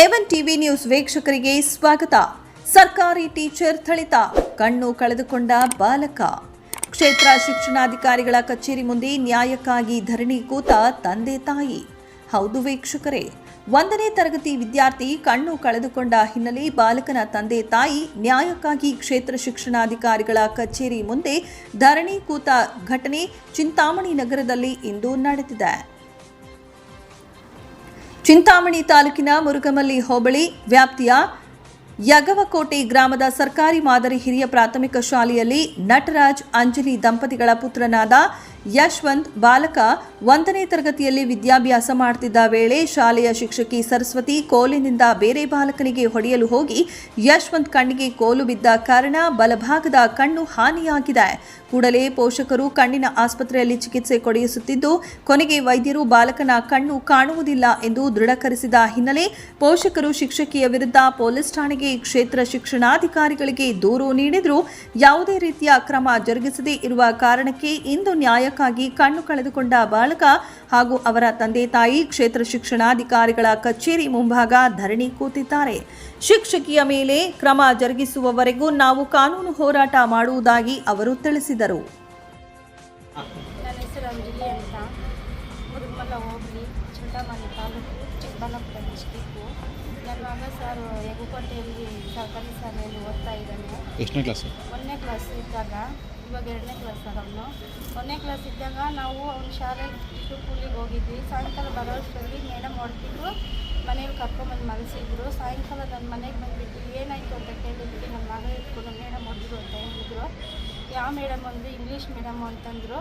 A one TV news ವೀಕ್ಷಕರಿಗೆ ಸ್ವಾಗತ. ಸರ್ಕಾರಿ ಟೀಚರ್ ಥಳಿತ, ಕಣ್ಣು ಕಳೆದುಕೊಂಡ ಬಾಲಕ. ಕ್ಷೇತ್ರ ಶಿಕ್ಷಣಾಧಿಕಾರಿಗಳ ಕಚೇರಿ ಮುಂದೆ ನ್ಯಾಯಕ್ಕಾಗಿ ಧರಣಿ ಕೂತ ತಂದೆ ತಾಯಿ. ಹೌದು ವೀಕ್ಷಕರೇ, ಒಂದನೇ ತರಗತಿ ವಿದ್ಯಾರ್ಥಿ ಕಣ್ಣು ಕಳೆದುಕೊಂಡ ಹಿನ್ನೆಲೆ ಬಾಲಕನ ತಂದೆ ತಾಯಿ ನ್ಯಾಯಕ್ಕಾಗಿ ಕ್ಷೇತ್ರ ಶಿಕ್ಷಣಾಧಿಕಾರಿಗಳ ಕಚೇರಿ ಮುಂದೆ ಧರಣಿ ಕೂತ ಘಟನೆ ಚಿಂತಾಮಣಿ ನಗರದಲ್ಲಿ ಇಂದು ನಡೆದಿದೆ. ಚಿಂತಾಮಣಿ ತಾಲೂಕಿನ ಮುರುಗಮಲ್ಲಿ ಹೋಬಳಿ ವ್ಯಾಪ್ತಿಯ ಯಗವಕೋಟೆ ಗ್ರಾಮದ ಸರ್ಕಾರಿ ಮಾದರಿ ಹಿರಿಯ ಪ್ರಾಥಮಿಕ ಶಾಲೆಯಲ್ಲಿ ನಟರಾಜ್ ಅಂಜಲಿ ದಂಪತಿಗಳ ಪುತ್ರನಾದ ಯಶವಂತ್ ಬಾಲಕ ಒಂದನೇ ತರಗತಿಯಲ್ಲಿ ವಿದ್ಯಾಭ್ಯಾಸ ಮಾಡುತ್ತಿದ್ದ ವೇಳೆ ಶಾಲೆಯ ಶಿಕ್ಷಕಿ ಸರಸ್ವತಿ ಕೋಲಿನಿಂದ ಬೇರೆ ಬಾಲಕನಿಗೆ ಹೊಡೆಯಲು ಹೋಗಿ ಯಶವಂತ್ ಕಣ್ಣಿಗೆ ಕೋಲು ಬಿದ್ದ ಕಾರಣ ಬಲಭಾಗದ ಕಣ್ಣು ಹಾನಿಯಾಗಿದೆ. ಕೂಡಲೇ ಪೋಷಕರು ಕಣ್ಣಿನ ಆಸ್ಪತ್ರೆಯಲ್ಲಿ ಚಿಕಿತ್ಸೆ ಕೊಡಿಸುತ್ತಿದ್ದು, ಕೊನೆಗೆ ವೈದ್ಯರು ಬಾಲಕನ ಕಣ್ಣು ಕಾಣುವುದಿಲ್ಲ ಎಂದು ದೃಢಕರಿಸಿದ ಹಿನ್ನೆಲೆ ಪೋಷಕರು ಶಿಕ್ಷಕಿಯ ವಿರುದ್ಧ ಪೊಲೀಸ್ ಠಾಣೆಗೆ ಕ್ಷೇತ್ರ ಶಿಕ್ಷಣಾಧಿಕಾರಿಗಳಿಗೆ ದೂರು ನೀಡಿದರೂ. ಯಾವುದೇ ರೀತಿಯ ಕ್ರಮ ಜರುಗಿಸದೇ ಇರುವ ಕಾರಣಕ್ಕೆ ಇಂದು ನ್ಯಾಯಕ್ಕಾಗಿ ಕಣ್ಣು ಕಳೆದುಕೊಂಡ ಬಾಲಕ ಹಾಗೂ ಅವರ ತಂದೆ ತಾಯಿ ಕ್ಷೇತ್ರ ಶಿಕ್ಷಣಾಧಿಕಾರಿಗಳ ಕಚೇರಿ ಮುಂಭಾಗ ಧರಣಿ ಕೂತಿದ್ದಾರೆ. ಶಿಕ್ಷಕಿಯ ಮೇಲೆ ಕ್ರಮ ಜರುಗಿಸುವವರೆಗೂ ನಾವು ಕಾನೂನು ಹೋರಾಟ ಮಾಡುವುದಾಗಿ ಅವರು ತಿಳಿಸಿದರು. ನನ್ನ ಸರ್ ಯಗುಕೋಟೆಯಲ್ಲಿ ಸರ್ಕಾರಿ ಶಾಲೆಯಲ್ಲಿ ಓದ್ತಾ ಇದ್ದಾನೆ. ಎಷ್ಟನೇ ಕ್ಲಾಸ್ ಒಂದನೇ ಕ್ಲಾಸ್ ಇದ್ದಾಗ ಇವಾಗ ಎರಡನೇ ಕ್ಲಾಸ್ ಅವನು. ಒಂದನೇ ಕ್ಲಾಸ್ ಇದ್ದಾಗ ನಾವು ಅವ್ನ ಶಾಲೆ ಸ್ಕೂಲಿಗೆ ಕೂಲಿಗೆ ಹೋಗಿದ್ವಿ. ಸಾಯಂಕಾಲ ಬರೋಷ್ಟರಲ್ಲಿ ಮೇಡಮ್ ಹೊಡೆದಿದ್ದು ಮನೇಲಿ ಕರ್ಕೊಂಬಂದು ಮಲಸಿದ್ರು. ಸಾಯಂಕಾಲ ನನ್ನ ಮನೆಗೆ ಬಂದುಬಿಟ್ಟು, ಏನಾಯಿತು ಅಂತ ಕೇಳಿದ್ವಿ ನನ್ನ ಮಗ ಇಟ್ಕೊಂಡು ಮೇಡಮ್ ಹೊಡೆದ್ರು ಅಂತ ಹೇಳಿದ್ರು. ಯಾವ ಮೇಡಮ್ ಅಂದರೆ? ಇಂಗ್ಲೀಷ್ ಮೇಡಮ್ ಅಂತಂದರು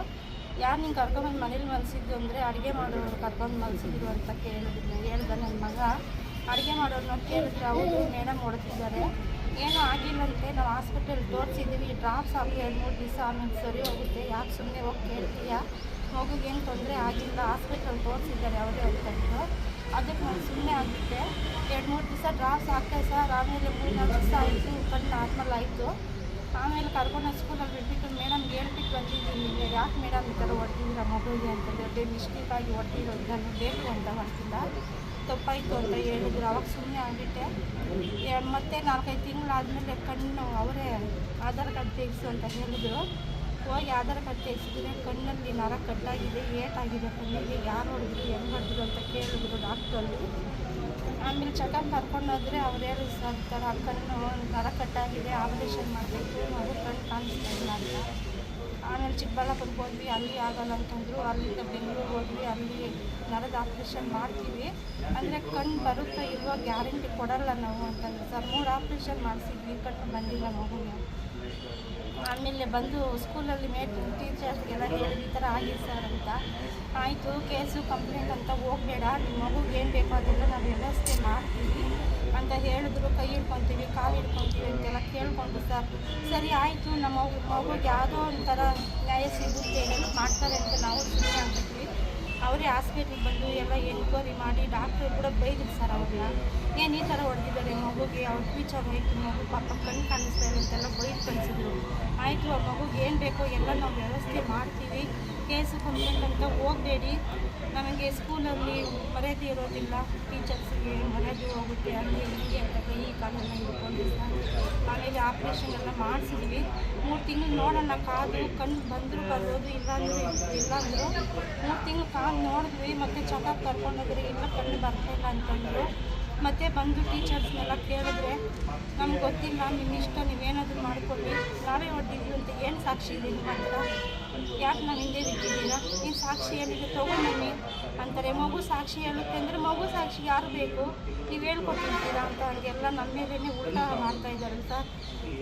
ಯಾರು ನಿಂಗೆ ಕರ್ಕೊಂಬಂದು ಮನೇಲಿ ಮಲಸಿದ್ದು ಅಂದರೆ ಅಡುಗೆ ಮಾಡೋರು ಕರ್ಕೊಂಡು ಮಲಸಿದ್ರು ಅಂತ ಕೇಳಿದ್ರು ಹೇಳ್ದ ನನ್ನ ಮಗ, ಅಡುಗೆ ಮಾಡೋರನ್ನ ಕೇಳಿದ್ರೆ ಅವರು ಮೇಡಮ್ ಹೊಡೆದಿದ್ದಾರೆ ಏನೂ ಆಗಿಲ್ಲಂತೆ, ನಾವು ಹಾಸ್ಪಿಟಲ್ ತೋರಿಸಿದ್ದೀವಿ ಡ್ರಾಪ್ಸ್ ಹಾಕಿ ಎರಡು ಮೂರು ದಿವಸ ಆಮೇಲೆ ಸರಿ ಹೋಗುತ್ತೆ. ಯಾಕೆ ಸುಮ್ಮನೆ ಹೋಗಿ ಕೇಳ್ತೀಯ? ಮಗುಗೇನು ತೊಂದರೆ ಆಗಿಲ್ಲ, ಹಾಸ್ಪಿಟಲ್ ತೋರಿಸಿದ್ದಾರೆ ಅವರೇ ಅಂತಂದ್ರು ಅದಕ್ಕೆ ನಾನು ಸುಮ್ಮನೆ ಆಗಿದ್ದೆ. ಎರಡು ಮೂರು ದಿವಸ ಡ್ರಾಪ್ಸ್ ಹಾಕ್ತೆ ಸರ್. ಆಮೇಲೆ ಮೂರು ನಾಲ್ಕು ದಿವಸ ಆಯಿತು ಕಣ್ಣು ನಾರ್ಮಲ್ ಆಯಿತು. ಆಮೇಲೆ ಕರ್ಕೊಂಡು ಸ್ಕೂಲಲ್ಲಿ ಬಿಟ್ಬಿಟ್ಟು ಮೇಡಮ್ಗೆ ಹೇಳ್ಬಿಟ್ಟು ಬಂದಿದ್ದೀನಿ. ಯಾಕೆ ಮೇಡಮ್ ಈ ಥರ ಹೊಡೆದಿದ್ದೀರ ಮಗುಗೆ ಅಂತಂದರೆ ಅದೇ ಮಿಸ್ಟೇಕಾಗಿ ಹೊಡ್ತಿರೋದು. ನಾನು ಬೇಕು ಅಂತ ಹೊಡ್ತಿಲ್ಲ ತಪ್ಪಾಯಿತು ಅಂತ ಹೇಳಿದ್ರು. ಅವಾಗ ಸುಮ್ಮನೆ ಆಗಿಬಿಟ್ಟೆ. ಮತ್ತೆ ನಾಲ್ಕೈದು ತಿಂಗಳಾದಮೇಲೆ ಕಣ್ಣು ಅವರೇ ಆಧಾರ್ ಕಾರ್ಡ್ ತೆಗೆಸು ಅಂತ ಹೇಳಿದ್ರು. ಹೋಗಿ ಆಧಾರ್ ಕಾರ್ಡ್ ತೆಗೆಸಿದ್ರೆ ಕಣ್ಣಲ್ಲಿ ನರ ಕಟ್ಟಾಗಿದೆ, ಏಟಾಗಿದೆ ಕಣ್ಣಿಗೆ ಯಾರು ನೋಡಿದ್ರು, ಹೆಂಗೆ ಹೊಡೆದ್ರು ಅಂತ ಕೇಳಿದ್ರು ಡಾಕ್ಟ್ರಲ್ಲಿ ಆಮೇಲೆ ಚೆಕಪ್ ಕರ್ಕೊಂಡೋದ್ರೆ ಅವ್ರು ಹೇಳಿ ಸರ್ ಕಣ್ಣು ನರ ಕಟ್ಟಾಗಿದೆ, ಆಪರೇಷನ್ ಮಾಡಬೇಕು ಅದು ಕಣ್ಣು ಕಾಣಿಸ್ತಾ ಇಲ್ಲ ಅಂತ ಆಮೇಲೆ ಚಿಕ್ಕಬಳ್ಳಾಪುರಕ್ಕೆ ಹೋದ್ವಿ, ಅಲ್ಲಿ ಆಗಲ್ಲ ಅಂತಂದರು ಅಲ್ಲಿಂದ ಬೆಂಗಳೂರು ಹೋದ್ವಿ, ಅಲ್ಲಿ ನರದ ಆಪ್ರೇಷನ್ ಮಾಡ್ತೀವಿ. ಅಂದರೆ ಕಣ್ಣು ಬರುತ್ತಾ ಇರುವ ಗ್ಯಾರಂಟಿ ಕೊಡಲ್ಲ ನಾವು ಅಂತಂದರೆ ಸರ್, ಮೂರು ಆಪ್ರೇಷನ್ ಮಾಡಿಸಿದ್ವಿ ಕಣ್ಣು ಬಂದಿಲ್ಲ ಮಗುಗೆ ಆಮೇಲೆ ಬಂದು ಸ್ಕೂಲಲ್ಲಿ ಮೇಟ್ ಟೀಚರ್ಸ್ಗೆಲ್ಲ ಹೇಳಿದ ಈ ಥರ ಆಗಿದೆ ಸರ್ ಅಂತ. ಆಯಿತು, ಕೇಸು ಕಂಪ್ಲೇಂಟ್ ಅಂತ ಹೋಗಬೇಡ. ನಿಮ್ಮ ಮಗುಗೆ ಏನು ಬೇಕೋ ಅದೆಲ್ಲ ನಾವು ವ್ಯವಸ್ಥೆ ಮಾಡ್ತೀವಿ ಅಂತ ಹೇಳಿದ್ರು. ಕೈ ಹಿಡ್ಕೊತೀವಿ, ಕಾಲು ಹಿಡ್ಕೊತೀವಿ. ಕೇಳ್ಕೊಂಡು ಸರ್, ಸರಿ, ಆಯಿತು, ನಮ್ಮ ಮಗು, ಮಗುಗೆ ಯಾವುದೋ ಒಂಥರ ನ್ಯಾಯ ಸಿಗುತ್ತೆ ಹೆಲ್ಪ್ ಮಾಡ್ತಾರೆ ಅಂತ ನಾವು ಸುಮ್ಮನೆ ಆಗ್ತೀವಿ ಅವರೇ ಹಾಸ್ಪಿಟ್ಲಿಗೆ ಬಂದು ಎಲ್ಲ ಎನ್ಕ್ವೈರಿ ಮಾಡಿ ಡಾಕ್ಟ್ರು ಕೂಡ ಬೈದ್ರು ಸರ್ ಅವ್ರನ್ನ. ಏನು ಈ ಥರ ಹೊಡೆದಿದ್ದಾರೆ ಮಗುಗೆ? ಅವ್ರ ಫ್ಯೂಚರ್ ಹೋಯ್ತು ಮಗು ಪಾಪ ಕಣ್ಣು ಕಾಣಿಸ್ತಾ ಇಲ್ಲ ಅಂತೆಲ್ಲ ಬೈದು ಕಳಿಸಿದ್ರು. ಆಯಿತು, ಆ ಮಗುಗೆ ಏನು ಬೇಕೋ ಎಲ್ಲ ನಾವು ವ್ಯವಸ್ಥೆ ಮಾಡ್ತೀವಿ. ಕೇಸು ಕಂಪ್ಲೇಂಟ್ ಅಂತ ಹೋಗಬೇಡಿ. ನಮಗೆ ಸ್ಕೂಲಲ್ಲಿ ಮರ್ಯಾದೆ ಇರೋದಿಲ್ಲ. ಟೀಚರ್ಸ್ಗೆ ಮರ್ಯಾದೆ ಹೋಗುತ್ತೆ, ಅಲ್ಲಿ ಹಿಂಗೆ ಅಂತ ಕೈ ಕಾಲನ್ನು ಹಿಡ್ಕೊಂಡು ಆಮೇಲೆ ಆಪ್ರೇಷನ್ ಎಲ್ಲ ಮಾಡಿಸಿದ್ವಿ. ಮೂರು ತಿಂಗಳು ನೋಡೋಣ, ಕಾದು, ಕಣ್ಣು ಬಂದರೂ, ಬರೋದು, ಇಲ್ಲಾಂದ್ರೆ, ಇಲ್ಲಾಂದ್ರು. ಮೂರು ತಿಂಗಳು ಕಾದು ನೋಡಿದ್ವಿ, ಮತ್ತು ಚೆಕಪ್ ಕರ್ಕೊಂಡೋದ್ರೆ ಇಲ್ಲ ಕಣ್ಣು ಬರ್ತಾಯಿಲ್ಲ ಅಂತಂದರು. ಮತ್ತೆ ಬಂದು ಟೀಚರ್ಸ್ನೆಲ್ಲ ಕೇಳಿದ್ರೆ, ನಮ್ಗೆ ಗೊತ್ತಿಲ್ಲ ನಿಮ್ಮ ಇಷ್ಟ, ನೀವೇನಾದರೂ ಮಾಡಿಕೊಡ್ರಿ. ನಾವೇ ಹೊಡೆದಿದ್ವಿ ಅಂತ ಏನು ಸಾಕ್ಷಿ ಇದೆ ಅಂತ ಯಾಕೆ ನಾವು ಹಿಂದೆ ಬಿಟ್ಟಿದ್ದೀರಾ ಈ ಸಾಕ್ಷಿ ಏನಿದೆ ತೊಗೊಂಡ್ಬನ್ನಿ ಅಂತಾರೆ ಮಗು ಸಾಕ್ಷಿ ಹೇಳುತ್ತೆ ಅಂದರೆ ಮಗು ಸಾಕ್ಷಿ ಯಾರು ಬೇಕು? ನೀವು ಹೇಳ್ಕೊಟ್ಟಿರ್ತೀರಾ ಅಂತ ಹಂಗೆಲ್ಲ ನಮ್ಮ ಮೇಲೇ ಉಲ್ಟಾ ಮಾಡ್ತಾ ಇದ್ದಾರಂತ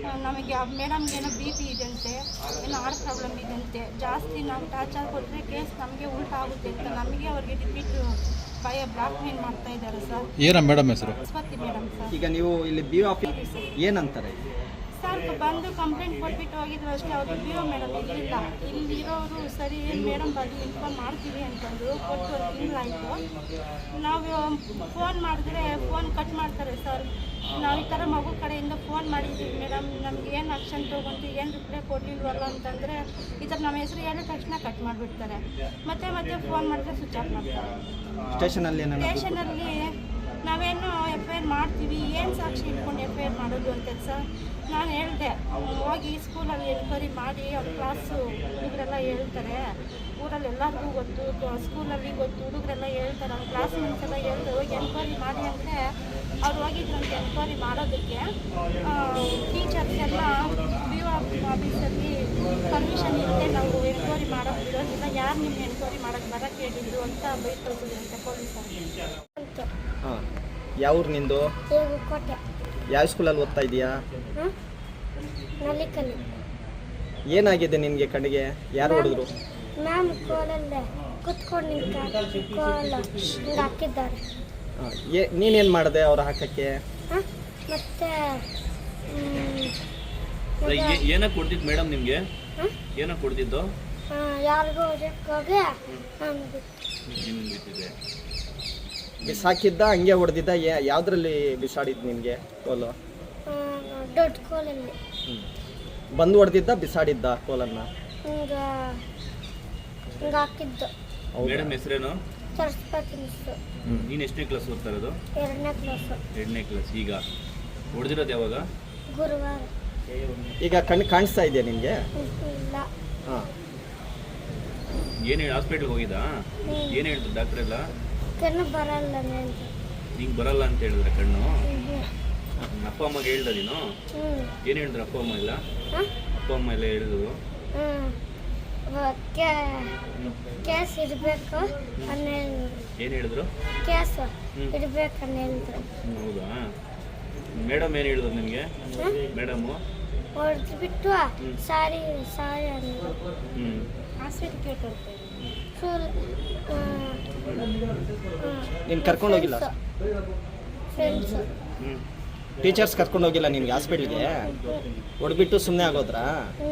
ಸರ್ ನಮಗೆ ಆ ಮೇಡಮ್ಗೆ ಏನೋ ಬಿ ಪಿ ಇದೆಯಂತೆ ಏನೋ ಹಾರ್ಟ್ ಪ್ರಾಬ್ಲಮ್ ಇದಂತೆ. ಜಾಸ್ತಿ ನಾವು ಟಾರ್ಚರ್ ಕೊಟ್ಟರೆ ಕೇಸ್ ನಮಗೆ ಉಲ್ಟಾ ಆಗುತ್ತೆ ಅಂತ ನಮಗೆ ಅವ್ರಿಗೆ ರಿಪೀಟ್ ಭಯ ಬ್ಲಾಕ್ ಮೇಲ್ ಮಾಡ್ತಾ ಇದ್ದಾರೆ ಸರ್ ಏನ ಮೇಡಮ್ ಹೆಸರು? ಸ್ವತಿ ಮೇಡಮ್ ಸರ್ ಈಗ ನೀವು ಇಲ್ಲಿ ಬಿ ಆಫೀಸ್ ಏನಂತಾರೆ? ಸರ್ ಬಂದು ಕಂಪ್ಲೇಂಟ್ ಕೊಟ್ಬಿಟ್ಟು ಹೋಗಿದ್ರು ಅಷ್ಟೇ ಅವರು ಒ ಮೇಡಮ್ ಇರಲಿಲ್ಲ ಇಲ್ಲಿರೋರು ಸರಿ ಮೇಡಮ್ ಬಂದು ಇನ್ಫಾರ್ಮ್ ಮಾಡ್ತೀವಿ ಅಂತಂದ್ರು ಕೊಟ್ಟು ಒಂದು ತಿಂಗಳಾಯಿತು ನಾವು ಫೋನ್ ಮಾಡಿದ್ರೆ ಫೋನ್ ಕಟ್ ಮಾಡ್ತಾರೆ ಸರ್. ನಾವು ಈ ಥರ ಮಗು ಕಡೆಯಿಂದ ಫೋನ್ ಮಾಡಿದ್ದೀವಿ ಮೇಡಮ್ ನಮ್ಗೆ ಏನು ಆಕ್ಷನ್ ತೊಗೊಂಡು ಏನು ರಿಪ್ಲೈ ಕೊಡಲಿಲ್ವಲ್ಲ ಅಂತಂದರೆ ಈ ಥರ ನಮ್ಮ ಹೆಸರು ಹೇಳಿದ ತಕ್ಷಣ ಕಟ್ ಮಾಡಿಬಿಡ್ತಾರೆ. ಮತ್ತೆ ಮತ್ತೆ ಫೋನ್ ಮಾಡಿದ್ರೆ ಸ್ವಿಚ್ ಆಫ್ ಮಾಡ್ತಾರೆ. ಸ್ಟೇಷನಲ್ಲಿ ಸ್ಟೇಷನಲ್ಲಿ ನಾವೇನು ಎಫ್ ಐ ಆರ್ ಮಾಡ್ತೀವಿ? ಏನು ಸಾಕ್ಷಿ ಇಟ್ಕೊಂಡು ಎಫ್ ಐ ಆರ್ ಮಾಡೋದು ಅಂತ ಸರ್? ನಾನು ಹೇಳಿದೆ ಹೋಗಿ ಸ್ಕೂಲಲ್ಲಿ ಎನ್ಕ್ವೈರಿ ಮಾಡಿ ಅವ್ರ ಕ್ಲಾಸು ಹುಡುಗರೆಲ್ಲ ಹೇಳ್ತಾರೆ. ಊರಲ್ಲಿ ಎಲ್ಲರಿಗೂ ಗೊತ್ತು ಸ್ಕೂಲಲ್ಲಿ ಗೊತ್ತು ಹುಡುಗರೆಲ್ಲ ಹೇಳ್ತಾರೆ ಅವ್ರ ಕ್ಲಾಸ್ ಮುಂಚೆಲ್ಲ ಎಲ್ಲ ಹೇಳ್ತಾರೆ ಹೋಗಿ ಎನ್ಕ್ವೈರಿ ಮಾಡಿ ಅಂದರೆ ಅವ್ರು ಹೋಗಿದ್ರಂತೆ ಎನ್ಕ್ವೈರಿ ಮಾಡೋದಕ್ಕೆ ಟೀಚರ್ಸ್ ಎಲ್ಲ ಬಿ ಒ ಆಫೀಸಲ್ಲಿ ಪರ್ಮಿಷನ್ ಇರುತ್ತೆ ನಾವು ಎನ್ಕ್ವೈರಿ ಮಾಡೋಕೆ ಬಿಡೋದಿಲ್ಲ ಯಾರು ನಿಮ್ಮ ಎನ್ಕ್ವೈರಿ ಮಾಡೋಕ್ಕೆ ಬರೋಕ್ಕೆ ಹೇಳಿದ್ರು ಅಂತ ಬೈತೋಗಿದ್ರಂತೆ ಪೊಲೀಸರು ಅಂತ ಹಾಂ. ಯಾವ ಊರು ನಿಂದು ಕೋಟೆ. ಯಾವ ಸ್ಕೂಲಲ್ಲಿ ಓದ್ತಾ ಇದೀಯಾ? ಹಾಂ ಏನಾಗಿದೆ ನಿನಗೆ ಕಣ್ಣಿಗೆ ಯಾರು ಹೊಡೆದ್ರು? ಮ್ಯಾಮ್ ಕೋಲಲ್ಲೇ ಕುತ್ಕೊಂಡು ನಿಂತ ಕೋಲ ಹಿಂಗೆ ಹಾಕಿದ್ದಾರೆ. ಏ ನೀನೇನು ಮಾಡಿದೆ ಅವ್ರು ಹಾಕಕ್ಕೆ? ಹಾಂ? ಮತ್ತೆ ಏನಕ್ಕೆ ಕೊಡ್ತಿದ್ದು ಮೇಡಮ್ ನಿಮಗೆ? ಏನಕ್ಕೆ ಕೊಡ್ತಿದ್ದು? ಯಾರಿಗೂ ಹೋಗಿ ನಾನು ನಿಮ್ಗೆ ಬಿಟ್ಟಿದೆ. ಬಿಸಾಕಿದ್ದ ಹಂಗೆ ಹೊಡೆದಿದ್ದ ಯಾವ್ದ್ರಲ್ಲಿ ಬಿಸಾಡಿದ್ ನಿನಗೆ ಕೋಲು? ದೊಡ್ಡ ಕೋಲಲ್ಲಿ. ಬಂದು ಹೊಡೆದಿದ್ದ ಬಿಸಾಡಿದ್ದ ಕೋಲನ್ನ? ಹಿಂಗೆ ಹಿಂಗೆ ಹಾಕಿದ್ದು. ಮೇಡಮ್ ಹೆಸರೇನು? ಸರಸ್ವತಿ ನೀನು ಎಷ್ಟನೇ ಕ್ಲಾಸ್ ಓದ್ತಾ ಇರೋದು? ಎರಡನೇ ಕ್ಲಾಸು. ಎರಡನೇ ಕ್ಲಾಸ್ ಈಗ. ಹೊಡೆದಿರೋದು ಯಾವಾಗ? ಗುರುವಾರ. ಈಗ ಕಣ್ಣು ಕಾಣಿಸ್ತಾ ಇದೆಯಾ ನಿನಗೆ? ಇಲ್ಲ. ಹಾಂ. ಏನು ಹೇಳಿ ಹಾಸ್ಪಿಟ್ಲ್ಗೆ ಹೋಗಿದ್ದಾ? ಏನು ಹೇಳ್ತಾರೆ ಡಾಕ್ಟ್ರ್ ಎಲ್ಲ? ಕಣ್ಣು ಬರಲ್ಲ ನನಗೆ ನಿಂಗೆ ಬರಲ್ಲ ಅಂತ ಹೇಳಿದ್ರೆ ಕಣ್ಣು? ಅಪ್ಪ ಅಮ್ಮಗೆ ಹೇಳ್ದ ನೀನು? ಹ್ಞೂ ಏನು ಹೇಳಿದ್ರು ಅಪ್ಪ ಅಮ್ಮ ಇಲ್ಲ ಹಾಂ? ಅಪ್ಪ ಅಮ್ಮ ಎಲ್ಲ ಹೇಳಿದ್ರು? ಕ್ಯಾಸ್ ಇಡಬೇಕು ಏನು ಹೇಳಿದ್ರು? ಕ್ಯಾಸ್. ಇಡಬೇಕು ಅಂತ ಹೌದಾ? ಮೇಡಮ್ ಏನು ಹೇಳಿದ್ರು ನಿಮಗೆ? ಮೇಡಮು? ಹೊಡೆದು ಬಿಟ್ಟು ಸಾರಿ ಸಾರಿ ಅಂದರು ಹ್ಞೂ ಹಾಸ್ಪಿಟ್ಲ್ ಕೇಳ್ಕೊಳ್ತೇವೆ ಫುಲ್ ನೀನು ಕರ್ಕೊಂಡು ಹೋಗಿಲ್ಲ? ಫ್ರೆಂಡ್ಸು ಹ್ಞೂ ಟೀಚರ್ಸ್ ಕರ್ಕೊಂಡು ಹೋಗಿಲ್ಲ ನಿನ್ಗೆ ಹಾಸ್ಪಿಟ್ಲಿಗೆ ಹೊಡ್ಬಿಟ್ಟು ಸುಮ್ಮನೆ ಆಗೋದ್ರಾ? ಹ್ಞೂ